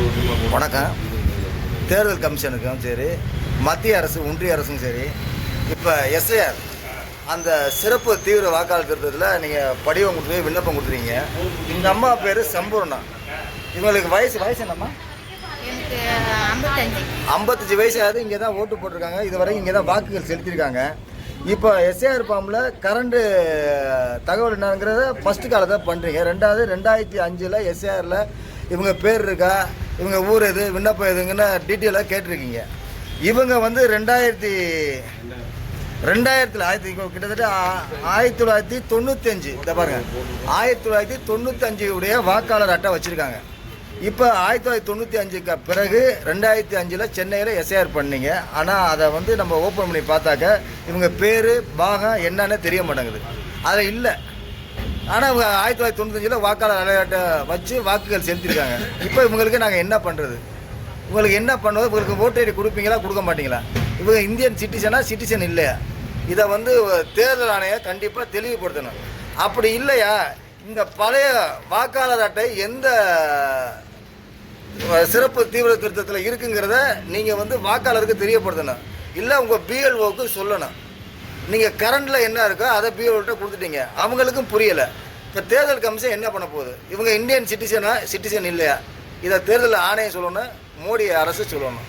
வணக்கம். தேர்தல் கமிஷனுக்கும் சரி மத்திய அரசு ஒன்றிய அரசும் சரி இப்போ எஸ்ஐஆர் அந்த சிறப்பு தீவிர வாக்காளர் திருத்தத்தில் நீங்கள் படிவம் கொடுத்து விண்ணப்பம் கொடுத்துறீங்க இந்த அம்மா பேர் சம்பூர்ணா. இவங்களுக்கு வயசு வயசு என்னம்மா? ஐம்பத்தஞ்சு. வயசாவது இங்கே தான் ஓட்டு போட்டிருக்காங்க. இது வரைக்கும் இங்கே தான் வாக்குகள் செலுத்தியிருக்காங்க. இப்போ எஸ்ஏஆர் ஃபார்மில் கரண்டு தகவல் என்னங்கிறத ஃபஸ்ட்டு காலத்தை பண்ணுறீங்க ரெண்டாவது ரெண்டாயிரத்தி அஞ்சில் எஸ்ஏஆரில் இவங்க பேர் இருக்கா? இவங்க ஊர் எது விண்ணப்பம் எதுங்கன்னு டீட்டெயிலாக கேட்டிருக்கீங்க. இவங்க வந்து ரெண்டாயிரத்தி ரெண்டாயிரத்தில் ஆயிரத்தி கிட்டத்தட்ட ஆ- ஆயிரத்தி தொள்ளாயிரத்தி தொண்ணூத்தஞ்சு இந்த பாருங்க. ஆயிரத்தி தொள்ளாயிரத்தி தொண்ணூத்தஞ்சு உடைய வாக்காளர் அட்டை வச்சுருக்காங்க. இப்போ ஆயிரத்தி தொள்ளாயிரத்தி தொண்ணூற்றி அஞ்சுக்கு பிறகு ரெண்டாயிரத்தி அஞ்சில் சென்னையில் எஸ்ஐஆர் பண்ணீங்க. ஆனால் அதை வந்து நம்ம ஓப்பன் பண்ணி பார்த்தாக்க இவங்க பேர் பாகம் என்னன்னு தெரிய மாட்டேங்குது. அதில் இல்லை. ஆனால் இவங்க ஆயிரத்தி தொள்ளாயிரத்தி தொண்ணூத்தஞ்சில் வாக்காளர் அடையாட்டை வச்சு வாக்குகள் செலுத்திருக்காங்க. இப்போ இவங்களுக்கு நாங்கள் என்ன பண்ணுறது உங்களுக்கு என்ன பண்ணுவது? உங்களுக்கு ஓட்டு ஐடி கொடுப்பீங்களா? கொடுக்க மாட்டீங்களா? இவங்க இந்தியன் சிட்டிசனா சிட்டிசன் இல்லையா? இதை வந்து தேர்தல் ஆணையம் கண்டிப்பாக தெளிவுபடுத்தணும். அப்படி இல்லையா? இந்த பழைய வாக்காளர் அட்டை எந்த சிறப்பு தீவிர திருத்தத்தில் இருக்குங்கிறத நீங்கள் வந்து வாக்காளருக்கு தெரியப்படுத்தணும். இல்லை உங்கள் பிஎல்ஓக்கு சொல்லணும். நீங்கள் கரண்டில் என்ன இருக்கோ அதை பிஎல்ஓட்ட கொடுத்துட்டீங்க. அவங்களுக்கும் புரியலை. இப்போ தேர்தல் கமிஷன் என்ன பண்ண போகுது? இவங்க இந்தியன் சிட்டிசனா சிட்டிசன் இல்லையா? இதை தேர்தல் ஆணையம் சொல்லணும் மோடி அரசு சொல்லணும்.